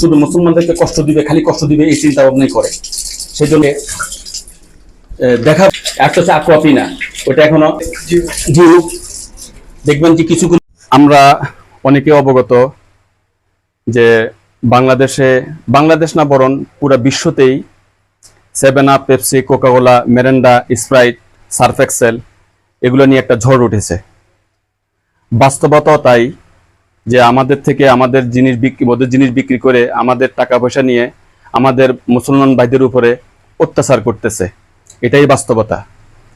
শুধু মুসলমানদেরকে কষ্ট দিবে, খালি কষ্ট দিবে এই চিন্তা ভাবনাই করে। সেই জন্য দেখা, একটা হচ্ছে আকোয়াপি না ওটা এখনও দেখবেন যে কিছু আমরা অনেকে অবগত যে বাংলাদেশে, বাংলাদেশ না বরং পুরা বিশ্বতেই seven up, Pepsi, Coca Cola, Mirinda, Sprite, Surf Excel, এগুলো নিয়ে একটা ঝড় উঠেছে। বাস্তবতাও তাই। যে আমাদের থেকে আমাদের জিনিস বিক্রি, ওদের জিনিস বিক্রি করে আমাদের টাকা পয়সা নিয়ে আমাদের মুসলমান ভাইদের উপরে অত্যাচার করতেছে। এটাই বাস্তবতা।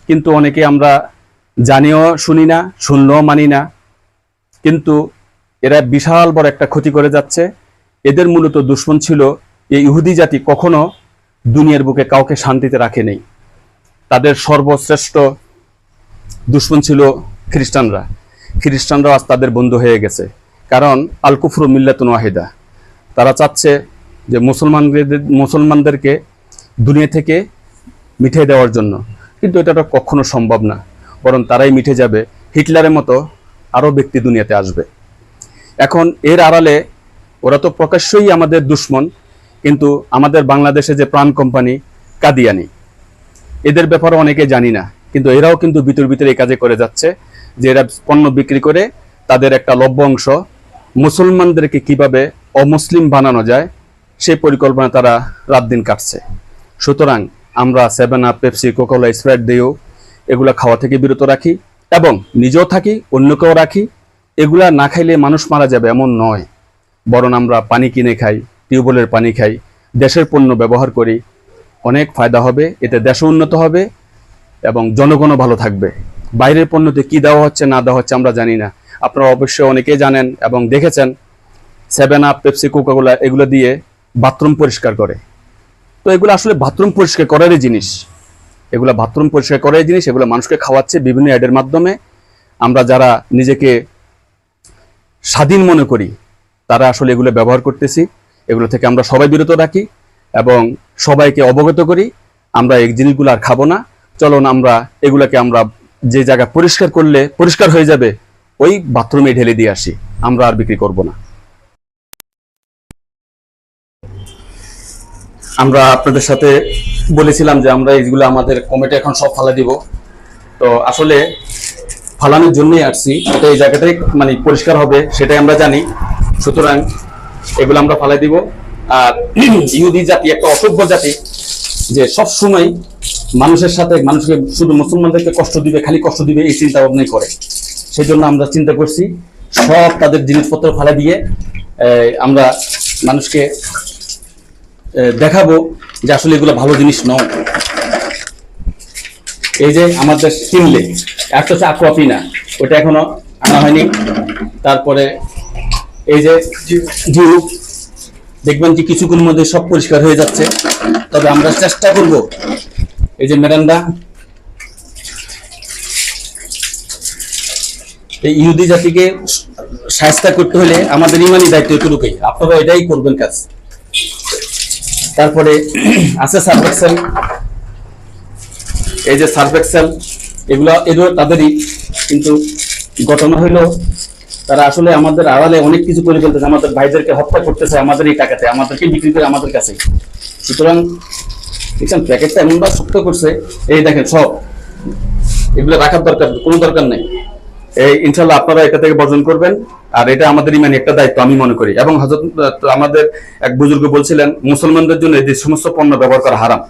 কিন্তু অনেকে আমরা জানিও শুনি না, শুনলেও মানি না। কিন্তু এরা বিশাল বড় একটা ক্ষতি করে যাচ্ছে। এদের মূলত দুশ্মন ছিল এই ইহুদি জাতি কখনো দুনিয়ার বুকে কাউকে শান্তিতে রাখে নেই। তাদের সর্বশ্রেষ্ঠ দুশ্মন ছিল খ্রিস্টানরা। খ্রিস্টানরাও আজ তাদের বন্ধু হয়ে গেছে। কারণ আল কুফরু মিল্লাতুন ওয়াহিদা। তারা চাচ্ছে যে মুসলমানদের, মুসলমানদেরকে দুনিয়া থেকে মিঠে দেওয়ার জন্য। কিন্তু এটা তো কখনো সম্ভব না। বরং তারাই মিঠে যাবে। হিটলারের মতো আরও ব্যক্তি দুনিয়াতে আসবে। এখন এর আড়ালে ওরা তো প্রকাশ্যই আমাদের দুশ্মন, কিন্তু আমাদের বাংলাদেশে যে প্রাণ কোম্পানি কাদিয়ানি, এদের ব্যাপারে অনেকে জানি না। কিন্তু এরাও কিন্তু ভিতর ভিতরে এই কাজে করে যাচ্ছে যে এরা পণ্য বিক্রি করে তাদের একটা লভ্য অংশ মুসলমানদেরকে কীভাবে অমুসলিম বানানো যায়, সেই পরিকল্পনা তারা রাত দিন কাটছে। সুতরাং আমরা seven up Pepsi Coca Cola Sprite দিয়েও এগুলা খাওয়া থেকে বিরত রাখি এবং নিজেও থাকি, অন্যকেও রাখি। এগুলা না খাইলে মানুষ মারা যাবে এমন নয়। বরং আমরা পানি কিনে খাই, টিউবওয়েলের পানি খাই, দেশের পণ্য ব্যবহার করি। অনেক ফায়দা হবে, এতে দেশও উন্নত হবে এবং জনগণও ভালো থাকবে। বাইরের পণ্যতে কি দেওয়া হচ্ছে, না দেওয়া হচ্ছে আমরা জানি না। আপনারা অবশ্যই অনেকেই জানেন এবং দেখেছেন সেভেন আপ পেপসি কোকাকোলা এগুলো দিয়ে বাথরুম পরিষ্কার করে। তো এগুলো আসলে বাথরুম পরিষ্কার করারই জিনিস। এগুলো বাথরুম পরিষ্কার করারই জিনিস, এগুলো মানুষকে খাওয়াচ্ছে বিভিন্ন অ্যাডের মাধ্যমে। আমরা যারা নিজেকে স্বাধীন মনে করি, তারা আসলে এগুলো ব্যবহার করতেছি। এগুলো থেকে আমরা সবাই বিরত রাখি এবং সবাইকে অবগত করি। আমরা এই জিনিসগুলো আর খাব না। চলুন আমরা এগুলোকে আমরা যে জায়গা পরিষ্কার করলে পরিষ্কার হয়ে যাবে ওই বাথরুমে ঢেলে দিয়ে আসি, আমরা আর বিক্রি করব না। আমরা আপনাদের সাথে বলেছিলাম যে আমরা এইগুলো আমাদের কমিটি এখন সব ফালা দিব। তো আসলে ফালানোর জন্যই আসছি এই জায়গাটাই মানে পরিষ্কার হবে, সেটাই আমরা জানি। সুতরাং এগুলো আমরা ফালাই দিব। আর ইহুদি জাতি, একটা অসভ্য জাতি, যে সব সময় মানুষের সাথে, মানুষকে শুধু মুসলমানদেরকে কষ্ট দিবে, খালি কষ্ট দিবে, এই চিন্তা ভাবনাই করে। সেই জন্য আমরা চিন্তা করছি, সব তাদের জিনিসপত্র ফালা দিয়ে আমরা মানুষকে দেখাবো যে আসলে এগুলো ভালো জিনিস নয়। এই যে আমাদের কিনলে একটা হচ্ছে আকোয়াপি না ওটা এখনও আনা হয়নি। তারপরে এই যে জিউ দেখবেন যে কিছুক্ষণের মধ্যে সব পরিষ্কার হয়ে যাচ্ছে। তবে আমরা চেষ্টা করব, এই যে মেরান্ডা এই ইহুদি জাতিকে সাহায্য করতে হলে আমাদের ইমানি দায়িত্ব এটুকুই আপনারা এটাই করবেন কাজ। তারপরে আছে সার্ভেক্সেল এই যে সার্ভেক্সেল এগুলো এগুলো তাদেরই। কিন্তু ঘটনা হইল তারা আসলে আমাদের আড়ালে অনেক কিছু করে ফেলতেছে। আমাদের ভাইদেরকে হত্যা করতেছে আমাদের এই টাকাতে, আমাদেরকে বিক্রি করে আমাদের কাছে সুতরাং, দেখছেন, প্যাকেটটা এমনভাবে শক্ত করছে। এই দেখেন, সব। এগুলো রাখার দরকার, কোনো দরকার নেই। এই ইনশাল্লাহ আপনারা এটা থেকে বর্জন করবেন। আর এটা আমাদের ইমান একটা দায়িত্ব, আমি মনে করি। এবং হজরত আমাদের এক বুজুর্গ বলছিলেন, মুসলমানদের জন্য যে সমস্ত পণ্য ব্যবহার করা হারাম।